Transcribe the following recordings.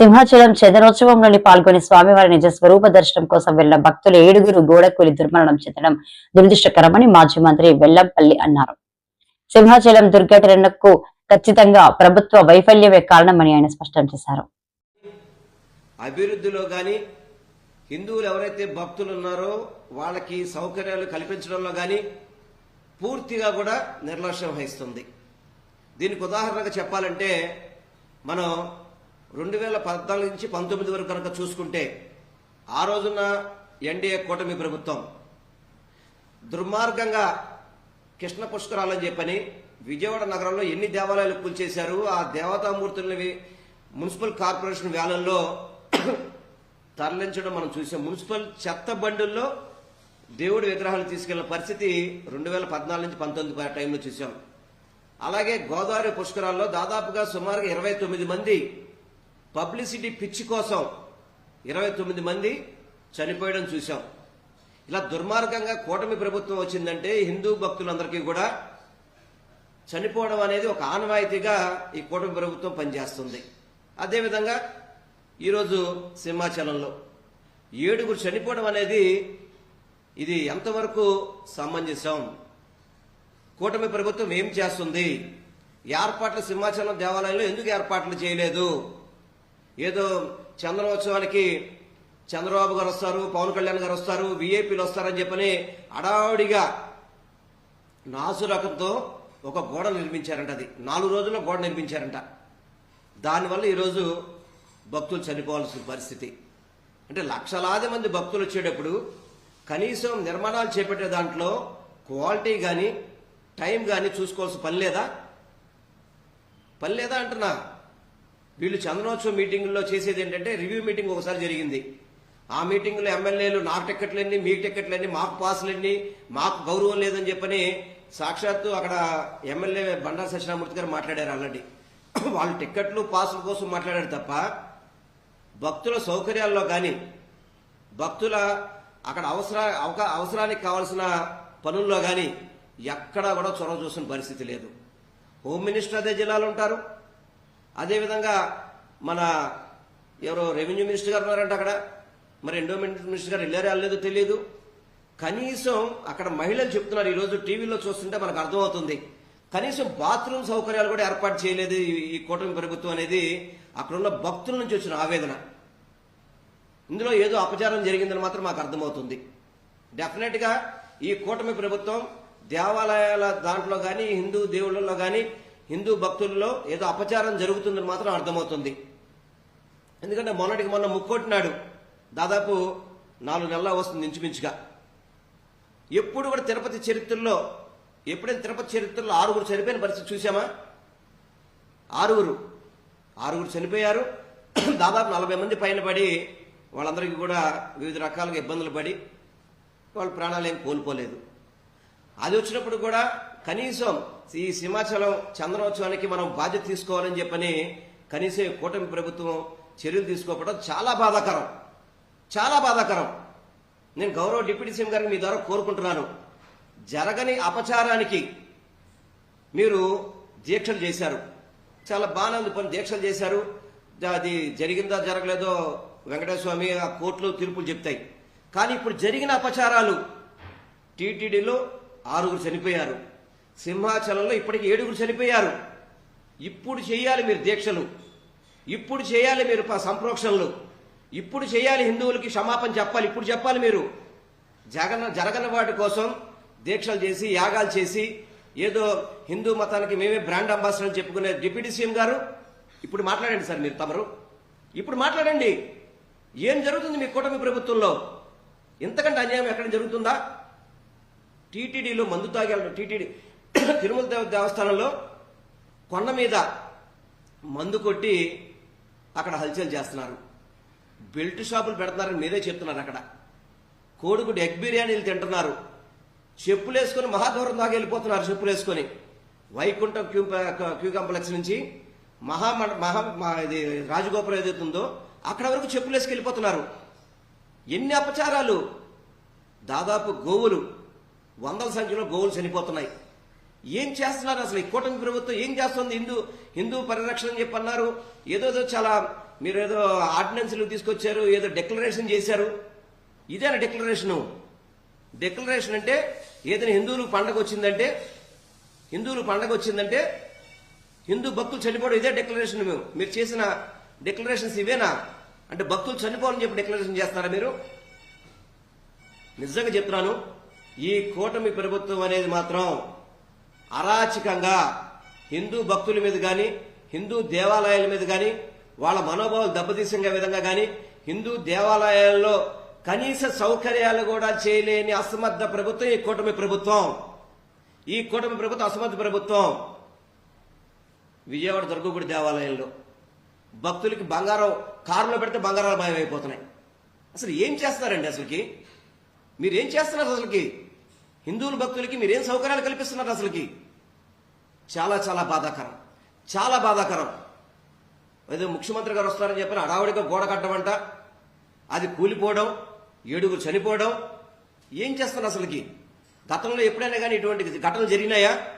సింహాచలం చందనోత్సవంలోని పాల్గొని స్వామివారి నిజ స్వరూప దర్శనం కోసం వెళ్ళిన భక్తులు ఏడుగురు గోడకూలి దుర్మరణం చెందడం దురదృష్టకరమని మాజీ మంత్రి వెల్లంపల్లి అన్నారు. సింహాచలం దుర్ఘటనకు ఖచ్చితంగా ప్రభుత్వ వైఫల్యమే కారణమని ఆయన స్పష్టం చేశారు. అభివృద్ధిలో కానీ హిందువులు ఎవరైతే భక్తులు ఉన్నారో వాళ్ళకి సౌకర్యాలు కల్పించడంలో కానీ పూర్తిగా కూడా నిర్లక్ష్యం వహిస్తుంది. దీనికి ఉదాహరణగా చెప్పాలంటే మనం రెండు వేల పద్నాలుగు నుంచి పంతొమ్మిది వరకు కనుక చూసుకుంటే ఆ రోజున ఎన్డీఏ కూటమి ప్రభుత్వం దుర్మార్గంగా కృష్ణ పుష్కరాలని చెప్పని విజయవాడ నగరంలో ఎన్ని దేవాలయాలు కూల్చేశారు ఆ దేవతామూర్తులని మున్సిపల్ కార్పొరేషన్ వ్యాలంలో తరలించడం మనం చూసాం. మున్సిపల్ చెత్త బండుల్లో దేవుడి విగ్రహాలు తీసుకెళ్ళిన పరిస్థితి రెండు వేల పద్నాలుగు నుంచి పంతొమ్మిది టైంలో చూసాం. అలాగే గోదావరి పుష్కరాల్లో దాదాపుగా సుమారుగా ఇరవై తొమ్మిది మంది పబ్లిసిటీ పిచ్చి కోసం ఇరవై తొమ్మిది మంది చనిపోయడం చూశాం. ఇలా దుర్మార్గంగా కూటమి ప్రభుత్వం వచ్చిందంటే హిందూ భక్తులందరికీ కూడా చనిపోవడం అనేది ఒక ఆనవాయితీగా ఈ కూటమి ప్రభుత్వం పనిచేస్తుంది. అదేవిధంగా ఈరోజు సింహాచలంలో ఏడుగురు చనిపోవడం అనేది ఇది ఎంతవరకు సమంజసం? కూటమి ప్రభుత్వం ఏం చేస్తుంది? ఏర్పాట్లు సింహాచలం దేవాలయంలో ఎందుకు ఏర్పాట్లు చేయలేదు? ఏదో చంద్రోత్సవానికి చంద్రబాబు గారు వస్తారు పవన్ కళ్యాణ్ గారు వస్తారు విఐపీలు వస్తారని చెప్పని అడావిడిగా నాసు రకంతో ఒక గోడ నిర్మించారంట అది. నాలుగు రోజుల్లో గోడ నిర్మించారంట. దానివల్ల ఈరోజు భక్తులు చనిపోవాల్సిన పరిస్థితి. అంటే లక్షలాది మంది భక్తులు వచ్చేటప్పుడు కనీసం నిర్మాణాలు చేపట్టే దాంట్లో క్వాలిటీ కానీ టైం కానీ చూసుకోవాల్సిన పని లేదా? పని లేదా అంటున్నా? వీళ్ళు చందనోత్సవ మీటింగుల్లో చేసేది ఏంటంటే రివ్యూ మీటింగ్ ఒకసారి జరిగింది. ఆ మీటింగులో ఎమ్మెల్యేలు నాకు టికెట్లన్నీ మీకు టిక్కెట్లన్నీ మాకు పాసులన్నీ మాకు గౌరవం లేదని చెప్పని సాక్షాత్తు అక్కడ ఎమ్మెల్యే బండారు సత్యనామూర్తి గారు మాట్లాడారు ఆల్రెడీ. వాళ్ళు టిక్కెట్లు పాసుల కోసం మాట్లాడారు తప్ప భక్తుల సౌకర్యాల్లో కానీ భక్తుల అక్కడ అవసర అవసరానికి కావాల్సిన పనుల్లో కానీ ఎక్కడా కూడా చొరవ చూసిన పరిస్థితి లేదు. హోమ్ మినిస్టర్ అదే జిల్లాలో ఉంటారు. అదేవిధంగా మన ఎవరో రెవెన్యూ మినిస్టర్ గారు ఉన్నారంట అక్కడ. మరి ఎండోమెంట్ మినిస్టర్ గారు వెళ్ళారో వెళ్ళలేదో తెలియదు. కనీసం అక్కడ మహిళలు చెప్తున్నారు ఈరోజు టీవీలో చూస్తుంటే మనకు అర్థమవుతుంది. కనీసం బాత్రూమ్ సౌకర్యాలు కూడా ఏర్పాటు చేయలేదు ఈ- ఈ కూటమి ప్రభుత్వం అనేది. అక్కడున్న భక్తుల నుంచి వచ్చిన ఆవేదన. ఇందులో ఏదో అపచారం జరిగిందని మాత్రం మాకు అర్థమవుతుంది. డెఫినెట్గా ఈ కూటమి ప్రభుత్వం దేవాలయాల దాంట్లో కానీ హిందూ దేవుళ్ళలో కానీ హిందూ భక్తుల్లో ఏదో అపచారం జరుగుతుందని మాత్రం అర్థమవుతుంది. ఎందుకంటే మొన్నటికి మొన్న ముక్కొట్టినాడు దాదాపు నాలుగు నెలల వస్తుంది ఇంచుమించుగా. ఎప్పుడు కూడా తిరుపతి చరిత్రలో ఎప్పుడైనా తిరుపతి చరిత్రలో ఆరుగురు చనిపోయిన పరిస్థితి చూసామా ఆరుగురు. ఆరుగురు చనిపోయారు. దాదాపు నలభై మంది పైన పడి వాళ్ళందరికీ కూడా వివిధ రకాలుగా ఇబ్బందులు పడి వాళ్ళ ప్రాణాలు ఏం కోల్పోలేదు. అది వచ్చినప్పుడు కూడా కనీసం ఈ సింహాచలం చంద్రోత్సవానికి మనం బాధ్యత తీసుకోవాలని చెప్పని కనీసం కూటమి ప్రభుత్వం చర్యలు తీసుకోకపోవడం చాలా బాధాకరం. చాలా బాధాకరం. నేను గౌరవ డిప్యూటీ సీఎం గారిని మీ ద్వారా కోరుకుంటున్నాను. జరగని అపచారానికి మీరు దీక్షలు చేశారు. చాలా బాగానే ఉంది పని దీక్షలు చేశారు. అది జరిగిందా జరగలేదో వెంకటేశ్వమి ఆ కోర్టులో తీర్పులు చెప్తాయి. కానీ ఇప్పుడు జరిగిన అపచారాలు టీటీడీలో ఆరుగురు చనిపోయారు. సింహాచలంలో ఇప్పటికి ఏడుగురు చనిపోయారు. ఇప్పుడు చేయాలి మీరు దీక్షలు. ఇప్పుడు చేయాలి మీరు ప- సంప్రోక్షణలు. ఇప్పుడు చేయాలి హిందువులకి క్షమాపణ చెప్పాలి. ఇప్పుడు చెప్పాలి మీరు. జగన్ జరగని వాటి కోసం దీక్షలు చేసి యాగాలు చేసి ఏదో హిందూ మతానికి మేమే బ్రాండ్ అంబాసిడర్ అని చెప్పుకునే డిప్యూటీ సీఎం గారు ఇప్పుడు మాట్లాడండి సార్ మీరు తమరు. ఇప్పుడు మాట్లాడండి. ఏం జరుగుతుంది మీ కూటమి ప్రభుత్వంలో? ఇంతకంటే అన్యాయం ఎక్కడ జరుగుతుందా? టీటీడీలో మందు తాగి టీటీడీ తిరుమల దేవ దేవస్థానంలో కొండ మీద మందు కొట్టి అక్కడ హల్చల్ చేస్తున్నారు. బెల్ట్ షాపులు పెడుతున్నారని మీరే చెప్తున్నారు అక్కడ. కోడిగుడ్డు ఎగ్ బిర్యానీలు తింటున్నారు. చెప్పులు వేసుకొని మహాదూరం దాకా వెళ్ళిపోతున్నారు చెప్పులు వేసుకొని వైకుంఠం క్యూ క్యూ కాంప్లెక్స్ నుంచి మహా మహా మా- ఇది రాజగోపురం ఏదైతే ఉందో అక్కడ వరకు చెప్పులు వేసుకు వెళ్ళిపోతున్నారు. ఎన్ని అపచారాలు? దాదాపు గోవులు వందల సంఖ్యలో గోవులు చనిపోతున్నాయి. ఏం చేస్తున్నారు అసలు ఈ కూటమి ప్రభుత్వం? ఏం చేస్తుంది హిందూ హిందూ పరిరక్షణ అని చెప్పి అన్నారు. ఏదోదో చాలా మీరు ఏదో ఆర్డినెన్స్లు తీసుకొచ్చారు ఏదో డిక్లరేషన్ చేశారు. ఇదేనా డిక్లరేషను డిక్లరేషన్ అంటే ఏదైనా హిందువులు పండగ వచ్చిందంటే హిందువులు పండగ వచ్చిందంటే హిందూ భక్తులు చనిపోవడం ఇదే డిక్లరేషన్ మేము. మీరు చేసిన డిక్లరేషన్స్ ఇవేనా? అంటే భక్తులు చనిపోవాలని చెప్పి డిక్లరేషన్ చేస్తారా మీరు? నిజంగా చెప్తున్నాను ఈ కూటమి ప్రభుత్వం అనేది మాత్రం అరాచకంగా హిందూ భక్తుల మీద గాని హిందూ దేవాలయాల మీద గాని వాళ్ళ మనోభావాలు దెబ్బతీసే విధంగా గాని హిందూ దేవాలయాల్లో కనీస సౌకర్యాలు కూడా చేయలేని అసమర్థ ప్రభుత్వం ఈ కూటమి ప్రభుత్వం. ఈ కూటమి ప్రభుత్వం అసమర్థ ప్రభుత్వం. విజయవాడ దుర్గగుడి దేవాలయంలో భక్తులకి బంగారం కారులో పెడితే బంగారాలు మాయమైపోతున్నాయి. అసలు ఏం చేస్తున్నారండి అసలుకి? మీరేం చేస్తున్నారు అసలుకి? హిందువుల భక్తులకి మీరేం సౌకర్యాలు కల్పిస్తున్నారు అసలుకి? చాలా చాలా బాధాకరం. చాలా బాధాకరం. ఏదో ముఖ్యమంత్రి గారు వస్తారని చెప్పిన అడావుడిగా గోడ కట్టమంట అది కూలిపోవడం ఏడుగురు చనిపోవడం. ఏం చేస్తున్నారు అసలుకి? గతంలో ఎప్పుడైనా కానీ ఇటువంటి ఘటనలు జరిగినాయా?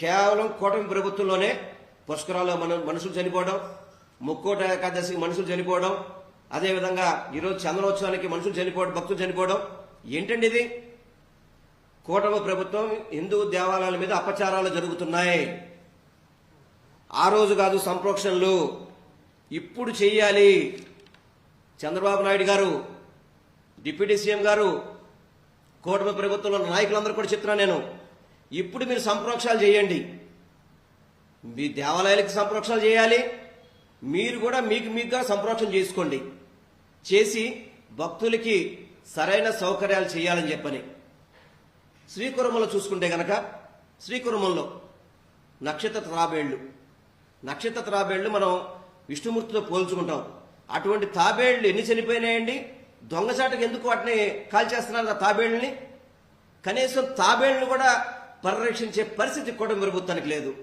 కేవలం కూటమి ప్రభుత్వంలోనే పుష్కరాల్లో మన మనుషులు చనిపోవడం ముక్కోట ఏకాదశికి మనుషులు చనిపోవడం అదేవిధంగా ఈరోజు చంద్రోత్సవానికి మనుషులు చనిపోవడం భక్తులు చనిపోవడం. ఏంటండి ఇది? కూటమి ప్రభుత్వం హిందూ దేవాలయాల మీద అపచారాలు జరుగుతున్నాయి. ఆ రోజు కాదు సంప్రోక్షణలు. ఇప్పుడు చెయ్యాలి. చంద్రబాబు నాయుడు గారు డిప్యూటీ సీఎం గారు కూటమి ప్రభుత్వంలో నాయకులందరూ కూడా చెప్తున్నా నేను. ఇప్పుడు మీరు సంప్రోక్షాలు చేయండి. మీ దేవాలయాలకి సంప్రోక్షాలు చేయాలి. మీరు కూడా మీకు మీకుగా సంప్రోక్షణ చేసుకోండి. చేసి భక్తులకి సరైన సౌకర్యాలు చేయాలని చెప్పని. శ్రీకురమంలో చూసుకుంటే గనక శ్రీకురమంలో నక్షత్ర తాబేళ్ళు. నక్షత్ర తాబేళ్ళు మనం విష్ణుమూర్తితో పోల్చుకుంటాం. అటువంటి తాబేళ్ళు ఎన్ని చనిపోయినాయండి? దొంగచాటుకు ఎందుకు వాటిని కాల్చేస్తున్నారు ఆ కనీసం తాబేళ్ళను కూడా పరిరక్షించే పరిస్థితి కూడా ప్రభుత్వానికి లేదు.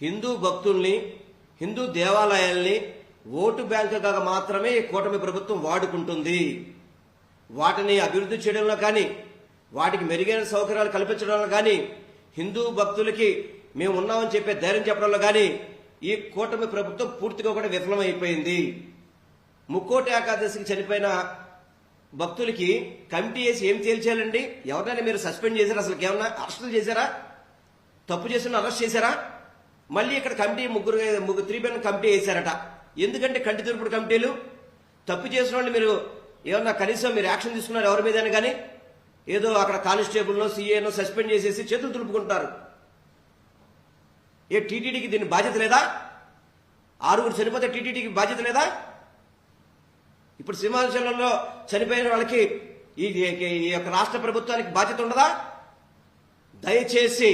హిందూ భక్తుల్ని హిందూ దేవాలయాల్ని ఓటు బ్యాంకుగా మాత్రమే ఈ కూటమి ప్రభుత్వం వాడుకుంటుంది. వాటిని అభివృద్ధి చేయడంలో కానీ వాటికి మెరుగైన సౌకర్యాలు కల్పించడంలో కానీ హిందూ భక్తులకి మేము ఉన్నామని చెప్పే ధైర్యం చెప్పడంలో కానీ ఈ కూటమి ప్రభుత్వం పూర్తిగా కూడా విఫలమైపోయింది. ముక్కోటి ఏకాదశికి చనిపోయిన భక్తులకి కమిటీ వేసి ఏం తేల్చేయాలండి? ఎవరినైనా మీరు సస్పెండ్ చేశారా? అసలు ఏమన్నా అరెస్టులు చేశారా? తప్పు చేసిన అరెస్ట్ చేశారా? మళ్ళీ ఇక్కడ కమిటీ ముగ్గురు ముగ్గురు త్రీ మెన్ కమిటీ వేశారట. ఎందుకంటే కంటి తూర్పుడు కమిటీలు? తప్పు చేసిన వాళ్ళు మీరు ఏమన్నా కనీసం మీరు యాక్షన్ తీసుకున్నారు ఎవరి మీద కానీ ఏదో అక్కడ కానిస్టేబుల్లో సీఏనో సస్పెండ్ చేసేసి చేతులు తులుపుకుంటారు ఏ టీటీడీకి దీని బాధ్యత లేదా? ఆరుగురు చనిపోతే టీటీడీకి బాధ్యత లేదా? ఇప్పుడు సింహాచలంలో చనిపోయిన వాళ్ళకి ఈ ఈ యొక్క రాష్ట్ర ప్రభుత్వానికి బాధ్యత ఉండదా? దయచేసి